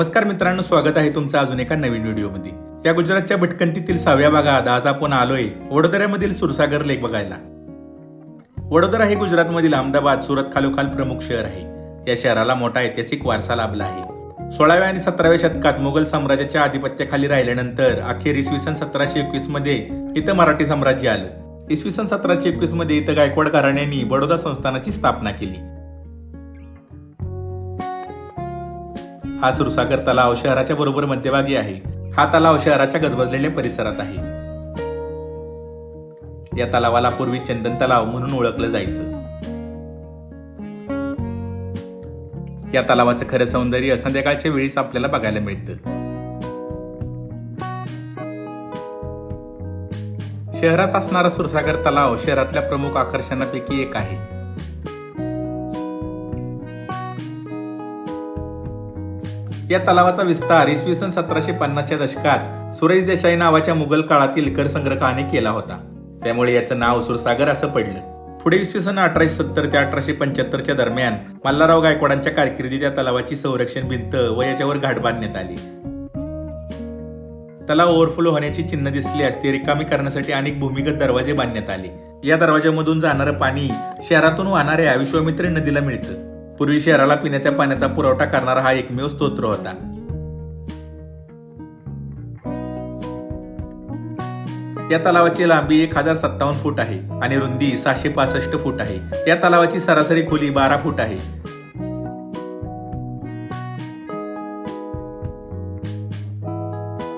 नमस्कार मित्रांनो स्वागत आहे तुमचं अजून एका नवीन व्हिडिओमध्ये. या गुजरातच्या भटकंतीतील सहाव्या भागात आज आपण आलोय वडोदऱ्यामधील सुरसागर लेक बघायला. वडोदरा हे गुजरातमधील अहमदाबाद सुरत खालोखाल प्रमुख शहर आहे. या शहराला मोठा ऐतिहासिक वारसा लाभला आहे. सोळाव्या आणि सतराव्या शतकात मुघल साम्राज्याच्या आधिपत्याखाली राहिल्यानंतर अखेर इसवी सन सतराशे एकवीसमध्ये इथं मराठी साम्राज्य आलं. इसवी सन सतराशे एकवीसमध्ये इथं गायकवाड घराण्यांनी बडोदा संस्थानाची स्थापना केली. हा सुरसागर तलाव शहराच्या बरोबर मध्यभागी आहे. हा तलाव शहराच्या गजबजलेल्या परिसरात आहे. या तलावाला पूर्वी चंदन तलाव म्हणून ओळखलं जायचं. या तलावाचं खरं सौंदर्य संध्याकाळच्या वेळीच आपल्याला बघायला मिळतं. शहरात असणारा सुरसागर तलाव शहरातल्या प्रमुख आकर्षणापैकी एक आहे. या तलावाचा विस्तार इसवी सन सतराशे पन्नासच्या दशकात सुरेश देसाई नावाच्या मुघल काळातील कर संग्रहाने केला होता. त्यामुळे याचं नाव सुरसागर असं पडलं. पुढे इसवी सन अठराशे सत्तर ते अठराशे पंच्याहत्तरच्या दरम्यान मल्हारराव गायकवाडांच्या कारकिर्दीत या तलावाची संरक्षण भिंत व याच्यावर घाट बांधण्यात आली. तलाव ओव्हरफ्लो होण्याची चिन्ह दिसली असते रिकामी करण्यासाठी अनेक भूमिगत दरवाजे बांधण्यात आले. या दरवाज्यामधून जाणारं पाणी शहरातून वाहणाऱ्या विश्वामित्री नदीला मिळतं. पूर्वी शहराला पिण्याच्या पाण्याचा पुरवठा करणारा हा एकमेव स्तोत्र होता. या तलावाची लांबी एक हजार सत्तावन्न फूट आहे आणि रुंदी सहाशे पासष्ट फूट आहे. या तलावाची सरासरी खोली बारा फूट आहे.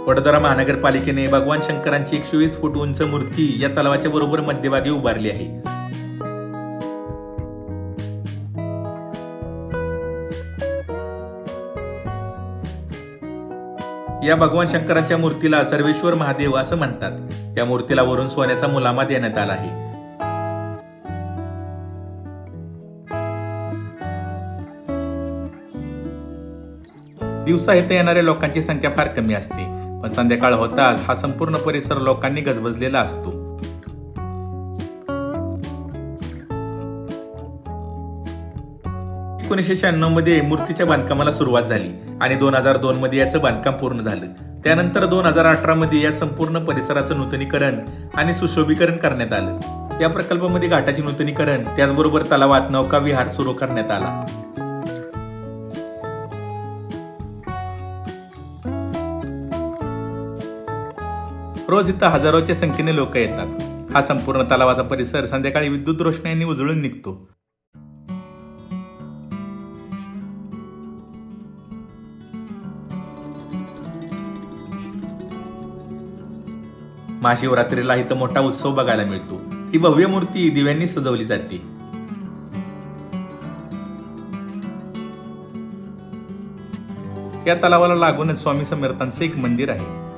वडोदरा महानगरपालिकेने भगवान शंकरांची एकशे वीस फूट उंच मूर्ती या तलावाच्या बरोबर मध्यभागी उभारली आहे. या भगवान शंकरांच्या मूर्तीला सर्वेश्वर महादेव असं म्हणतात. या मूर्तीला वरून सोन्याचा मुलामा देण्यात आला आहे. दिवसा इथे येणाऱ्या लोकांची संख्या फार कमी असते. पण संध्याकाळ होताच हा संपूर्ण परिसर लोकांनी गजबजलेला असतो. एकोणीसशे शहाण्णवमध्ये मूर्तीच्या बांधकामाला सुरुवात झाली आणि दोन हजार दोन मध्ये याचं बांधकाम पूर्ण झालं. त्यानंतर दोन हजार अठरा मध्ये या संपूर्ण परिसराचं नूतनीकरण आणि सुशोभीकरण करण्यात आलं. या प्रकल्पामध्ये घाटाचे नूतनीकरण त्याचबरोबर तलावात नौका विहार सुरू करण्यात आला. रोज इथं हजारोच्या संख्येने लोक येतात. हा संपूर्ण तलावाचा परिसर संध्याकाळी विद्युत रोषणाईने उजळून निघतो. महाशिवरात्रीला इथं मोठा उत्सव बघायला मिळतो. ही भव्य मूर्ती दिव्यांनी सजवली जाते. या तलावाला लागूनच स्वामी समर्थांचं एक मंदिर आहे.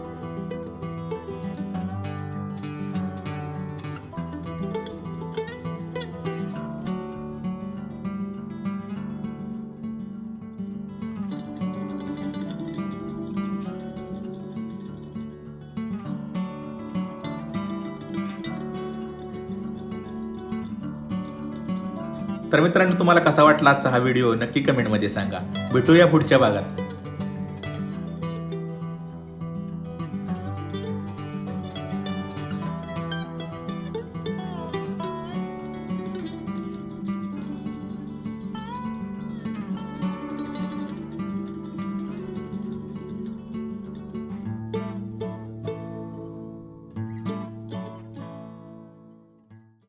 तर मित्रांनो तुम्हाला कसा वाटला आजचा हा व्हिडिओ? नक्की कमेंटमध्ये सांगा. भेटूया पुढच्या भागात.